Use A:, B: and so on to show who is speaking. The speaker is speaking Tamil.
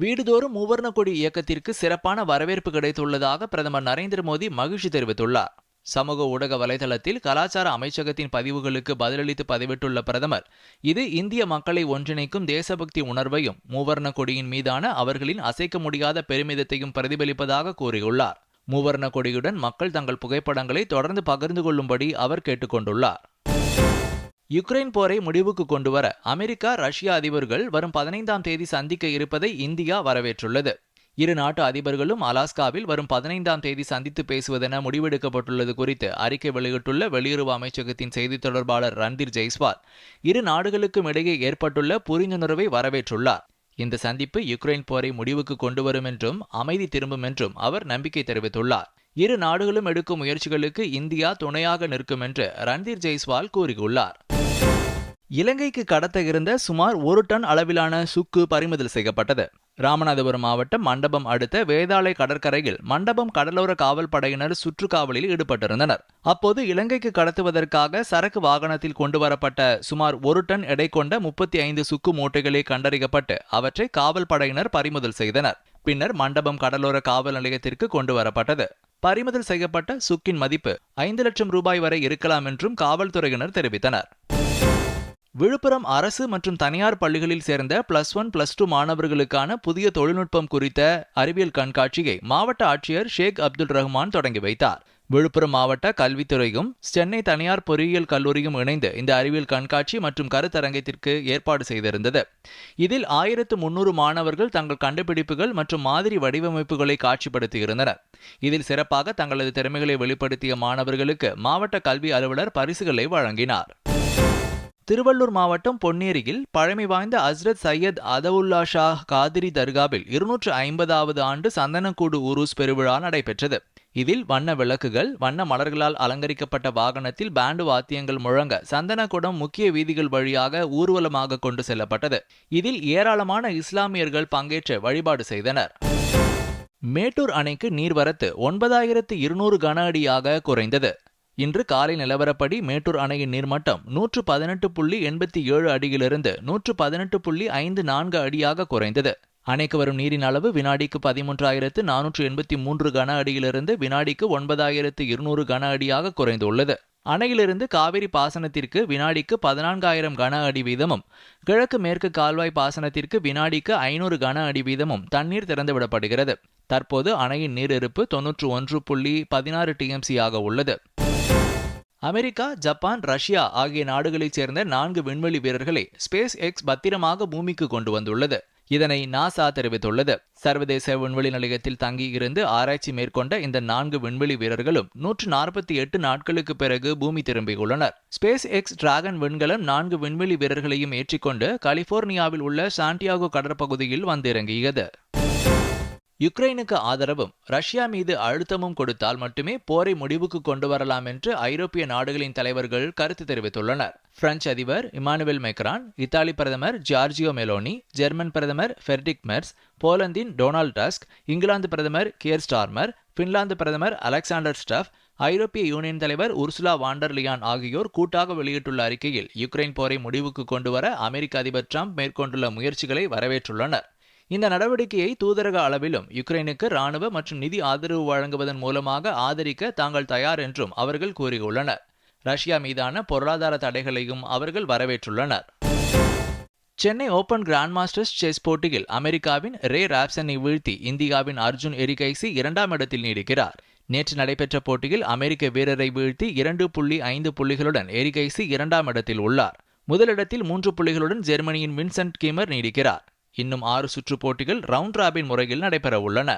A: வீடுதோறும் மூவர்ண கொடி இயக்கத்திற்கு சிறப்பான வரவேற்பு கிடைத்துள்ளதாக பிரதமர் நரேந்திர மோடி மகிழ்ச்சி தெரிவித்துள்ளார். சமூக ஊடக வலைதளத்தில் கலாச்சார அமைச்சகத்தின் பதிவுகளுக்கு பதிலளித்து பதிவிட்டுள்ள பிரதமர் இது இந்திய மக்களை ஒன்றிணைக்கும் தேசபக்தி உணர்வையும் மூவர்ண கொடியின் மீதான அவர்களின் அசைக்க முடியாத பெருமிதத்தையும் பிரதிபலிப்பதாக கூறியுள்ளார். மூவர்ண கொடியுடன் மக்கள் தங்கள் புகைப்படங்களை தொடர்ந்து பகிர்ந்து கொள்ளும்படி அவர் கேட்டுக்கொண்டுள்ளார். யுக்ரைன் போரை முடிவுக்கு கொண்டுவர அமெரிக்கா ரஷ்யா அதிபர்கள் வரும் பதினைந்தாம் தேதி சந்திக்க இருப்பதை இந்தியா வரவேற்றுள்ளது. இரு நாட்டு அதிபர்களும் அலாஸ்காவில் வரும் பதினைந்தாம் தேதி சந்தித்து பேசுவதென முடிவெடுக்கப்பட்டுள்ளது குறித்து அறிக்கை வெளியிட்டுள்ள வெளியுறவு அமைச்சகத்தின் செய்தித் தொடர்பாளர் ரந்தீர் ஜெய்ஸ்வால் இரு நாடுகளுக்கும் இடையே ஏற்பட்டுள்ள புரிந்துணர்வை வரவேற்றுள்ளார். இந்த சந்திப்பு யுக்ரைன் போரை முடிவுக்கு கொண்டு வரும் என்றும் அமைதி திரும்பும் என்றும் அவர் நம்பிக்கை தெரிவித்துள்ளார். இரு நாடுகளும் எடுக்கும் முயற்சிகளுக்கு இந்தியா துணையாக நிற்கும் என்று ரன்தீர் ஜெய்ஸ்வால் கூறியுள்ளார். இலங்கைக்கு கடத்த இருந்த சுமார் ஒரு டன் அளவிலான சுக்கு பறிமுதல் செய்யப்பட்டது. ராமநாதபுரம் மாவட்டம் மண்டபம் அடுத்த வேதாளை கடற்கரையில் மண்டபம் கடலோர காவல் படையினர் சுற்றுக்காவலில் ஈடுபட்டிருந்தனர். அப்போது இலங்கைக்கு கடத்துவதற்காக சரக்கு வாகனத்தில் கொண்டு வரப்பட்ட சுமார் ஒரு டன் எடை கொண்ட முப்பத்தி ஐந்து சுக்கு மூட்டைகளே கண்டறியப்பட்டு அவற்றை காவல் படையினர் பறிமுதல் செய்தனர். பின்னர் மண்டபம் கடலோர காவல் நிலையத்திற்கு கொண்டு வரப்பட்டது பறிமுதல் செய்யப்பட்ட சுக்கின் மதிப்பு ஐந்து லட்சம் ரூபாய் வரை இருக்கலாம் என்றும் காவல்துறையினர் தெரிவித்தனர். விழுப்புரம் அரசு மற்றும் தனியார் பள்ளிகளில் சேர்ந்த பிளஸ் ஒன் பிளஸ் டூ மாணவர்களுக்கான புதிய தொழில்நுட்பம் குறித்த அறிவியல் கண்காட்சியை மாவட்ட ஆட்சியர் ஷேக் அப்துல் ரஹ்மான் தொடங்கி வைத்தார். விழுப்புரம் மாவட்ட கல்வித்துறையும் சென்னை தனியார் பொறியியல் கல்லூரியும் இணைந்து இந்த அறிவியல் கண்காட்சி மற்றும் கருத்தரங்கத்திற்கு ஏற்பாடு செய்திருந்தது. இதில் ஆயிரத்து முன்னூறு மாணவர்கள் தங்கள் கண்டுபிடிப்புகள் மற்றும் மாதிரி வடிவமைப்புகளை காட்சிப்படுத்தியிருந்தனர். இதில் சிறப்பாக தங்களது திறமைகளை வெளிப்படுத்திய மாணவர்களுக்கு மாவட்ட கல்வி அலுவலர் பரிசுகளை வழங்கினார். திருவள்ளூர் மாவட்டம் பொன்னேரியில் பழமை வாய்ந்த அஸ்ரத் சையத் அதவுல்லா ஷா காதிரி தர்காவில் இருநூற்று ஐம்பதாவது ஆண்டு சந்தனக்கூடு உருஸ் பெருவிழா நடைபெற்றது. இதில் வண்ண விளக்குகள் வண்ண மலர்களால் அலங்கரிக்கப்பட்ட வாகனத்தில் பேண்டு வாத்தியங்கள் முழங்க சந்தனக்குடம் முக்கிய வீதிகள் வழியாக ஊர்வலமாக கொண்டு செல்லப்பட்டது. இதில் ஏராளமான இஸ்லாமியர்கள் பங்கேற்று வழிபாடு செய்தனர். மேட்டூர் அணைக்கு நீர்வரத்து ஒன்பதாயிரத்து இருநூறு கன அடியாக குறைந்தது. இன்று காலை நிலவரப்படி மேட்டூர் அணையின் நீர்மட்டம் நூற்று பதினெட்டு புள்ளி எண்பத்தி ஏழு அடியிலிருந்து நூற்று பதினெட்டு புள்ளி ஐந்து நான்கு அடியாக குறைந்தது. அணைக்கு வரும் நீரின் அளவு வினாடிக்கு பதிமூன்றாயிரத்து நானூற்று எண்பத்தி மூன்று கன அடியிலிருந்து வினாடிக்கு ஒன்பதாயிரத்து இருநூறு கன அடியாக குறைந்துள்ளது. அணையிலிருந்து காவிரி பாசனத்திற்கு வினாடிக்கு பதினான்காயிரம் கன அடி வீதமும் கிழக்கு மேற்கு கால்வாய் பாசனத்திற்கு வினாடிக்கு ஐநூறு கன அடி வீதமும் தண்ணீர் திறந்துவிடப்படுகிறது. தற்போது அணையின் நீரிருப்பு தொன்னூற்று ஒன்று புள்ளி பதினாறு டிஎம்சி ஆக உள்ளது. அமெரிக்கா ஜப்பான் ரஷ்யா ஆகிய நாடுகளைச் சேர்ந்த நான்கு விண்வெளி வீரர்களை ஸ்பேஸ் எக்ஸ் பத்திரமாக பூமிக்கு கொண்டு வந்துள்ளது. இதனை நாசா தெரிவித்துள்ளது. சர்வதேச விண்வெளி நிலையத்தில் தங்கியிருந்து ஆராய்ச்சி மேற்கொண்ட இந்த நான்கு விண்வெளி வீரர்களும் நூற்று நாற்பத்தி எட்டு நாட்களுக்கு பிறகு பூமி திரும்பியுள்ளனர். ஸ்பேஸ் எக்ஸ் டிராகன் விண்கலம் நான்கு விண்வெளி வீரர்களையும் ஏற்றிக்கொண்டு கலிபோர்னியாவில் உள்ள சாண்டியாகோ கடற்பகுதியில் வந்திறங்கியது. யுக்ரைனுக்கு ஆதரவும் ரஷ்யா மீது அழுத்தமும் கொடுத்தால் மட்டுமே போரை முடிவுக்கு கொண்டு வரலாம் என்று ஐரோப்பிய நாடுகளின் தலைவர்கள் கருத்து தெரிவித்துள்ளனர். பிரெஞ்சு அதிபர் இமானுவேல் மெக்ரான் இத்தாலி பிரதமர் ஜார்ஜியோ மெலோனி ஜெர்மன் பிரதமர் ஃபெர்டிக் மெர்ஸ் போலந்தின் டொனால்ட் டஸ்க் இங்கிலாந்து பிரதமர் கியர் ஸ்டார்மர் பின்லாந்து பிரதமர் அலெக்சாண்டர் ஸ்டஃப் ஐரோப்பிய யூனியன் தலைவர் உர்சுலா வாண்டர்லியான் ஆகியோர் கூட்டாக வெளியிட்டுள்ள அறிக்கையில் யுக்ரைன் போரை முடிவுக்கு கொண்டுவர அமெரிக்க அதிபர் டிரம்ப் மேற்கொண்டுள்ள முயற்சிகளை வரவேற்றுள்ளனர். இந்த நடவடிக்கையை தூதரக அளவிலும் யுக்ரைனுக்கு ராணுவ மற்றும் நிதி ஆதரவு வழங்குவதன் மூலமாக ஆதரிக்க தாங்கள் தயார் என்றும் அவர்கள் கூறியுள்ளனர். ரஷ்யா மீதான பொருளாதார தடைகளையும் அவர்கள் வரவேற்றுள்ளனர். Chennai open grand masters chess போட்டியில் அமெரிக்காவின் ரே ராப்சனை வீழ்த்தி இந்தியாவின் அர்ஜுன் எரிகைசி இரண்டாம் இடத்தில் நீடிக்கிறார். நேற்று நடைபெற்ற போட்டியில் அமெரிக்க வீரரை வீழ்த்தி இரண்டு புள்ளி ஐந்து புள்ளிகளுடன் எரிகைசி இரண்டாம் இடத்தில் உள்ளார். முதலிடத்தில் மூன்று புள்ளிகளுடன் ஜெர்மனியின் வின்சென்ட் கீமர் நீடிக்கிறார். இன்னும் ஆறு சுற்று போட்டிகள் ரவுண்ட் ராபின் முறையில் நடைபெற உள்ளன